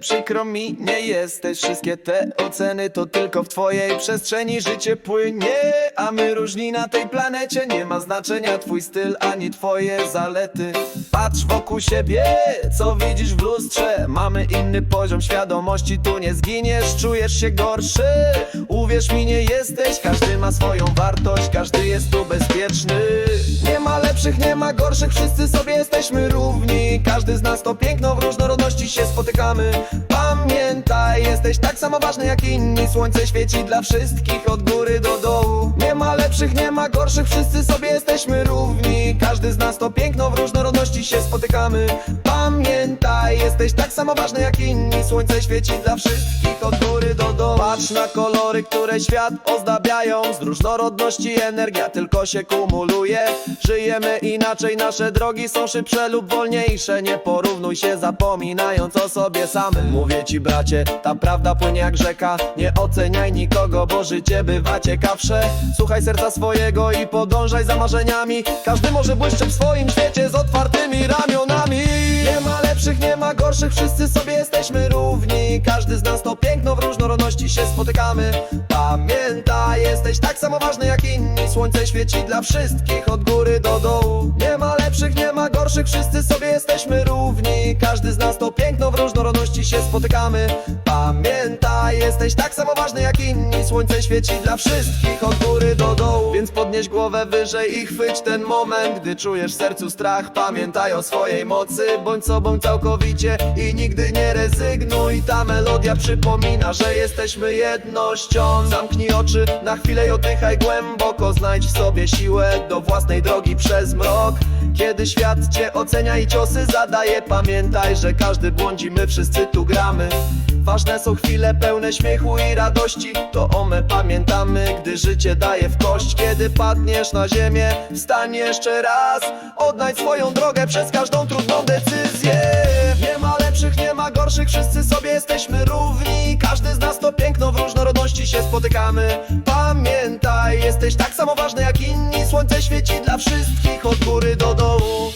przykro mi nie jesteś. Wszystkie te oceny to tylko w twojej przestrzeni. Życie płynie, a my różni na tej planecie. Nie ma znaczenia twój styl ani twoje zalety. Patrz wokół siebie, co widzisz w lustrze. Mamy inny poziom świadomości, tu nie zginiesz. Czujesz się gorszy, uwierz mi nie jesteś. Każdy ma swoją wartość, każdy jest tu bezpieczny lepszych, nie ma gorszych, wszyscy sobie jesteśmy równi. Każdy z nas to piękno, w różnorodności się spotykamy. Pamiętaj, jesteś tak samo ważny jak inni. Słońce świeci dla wszystkich od góry do dołu. Nie ma lepszych, nie ma gorszych, wszyscy sobie jesteśmy równi. Każdy z nas to piękno, w różnorodności się spotykamy. Pamiętaj, jesteś tak samo ważny jak inni. Słońce świeci dla wszystkich od góry Patrz na kolory, które świat ozdabiają. Z różnorodności energia tylko się kumuluje. Żyjemy inaczej, nasze drogi są szybsze lub wolniejsze. Nie porównuj się zapominając o sobie samym. Mówię ci bracie, ta prawda płynie jak rzeka. Nie oceniaj nikogo, bo życie bywa ciekawsze. Słuchaj serca swojego i podążaj za marzeniami. Każdy może błyszczeć w swoim świecie z otwartymi ramionami. Nie ma lepszych, nie ma gorszych, wszyscy sobie różnorodności się spotykamy. Pamiętaj, jesteś tak samo ważny jak inni. Słońce świeci dla wszystkich od góry do dołu. Nie ma lepszych, nie ma gorszych, wszyscy sobie jesteśmy równi. Każdy z nas to piękno, w różnorodności się spotykamy. Pamiętaj, jesteś tak samo ważny jak inni. Słońce świeci dla wszystkich od góry do dołu. Więc podnieś głowę wyżej i chwyć ten moment Gdy czujesz w sercu strach, pamiętaj o swojej mocy Bądź sobą całkowicie i nigdy nie rezygnuj. Ta melodia przypomina, że jesteśmy jednością. Zamknij oczy na chwilę i oddychaj głęboko. Znajdź w sobie siłę do własnej drogi przez mrok. Kiedy świat cię ocenia i ciosy zadaje Pamiętaj, że każdy błądzi, my wszyscy tu gramy Ważne są chwile pełne śmiechu i radości. To o pamiętamy, gdy życie daje w kość. Kiedy padniesz na ziemię, wstań jeszcze raz. Odnajdź swoją drogę przez każdą trudną decyzję. Nie ma lepszych, nie ma gorszych, wszyscy sobie jesteśmy równi. Każdy z nas to piękno, w różnorodności się spotykamy. Pamiętaj, jesteś tak samo ważny jak inni. Słońce świeci dla wszystkich od góry do dołu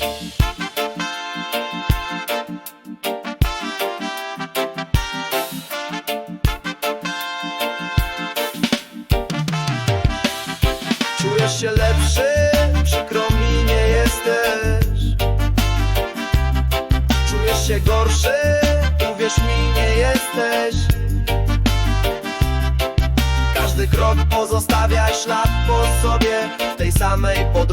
się lepszy, przykro mi nie jesteś. Czujesz się gorszy, uwierz mi nie jesteś. Każdy krok pozostawia ślad po sobie W tej samej podróży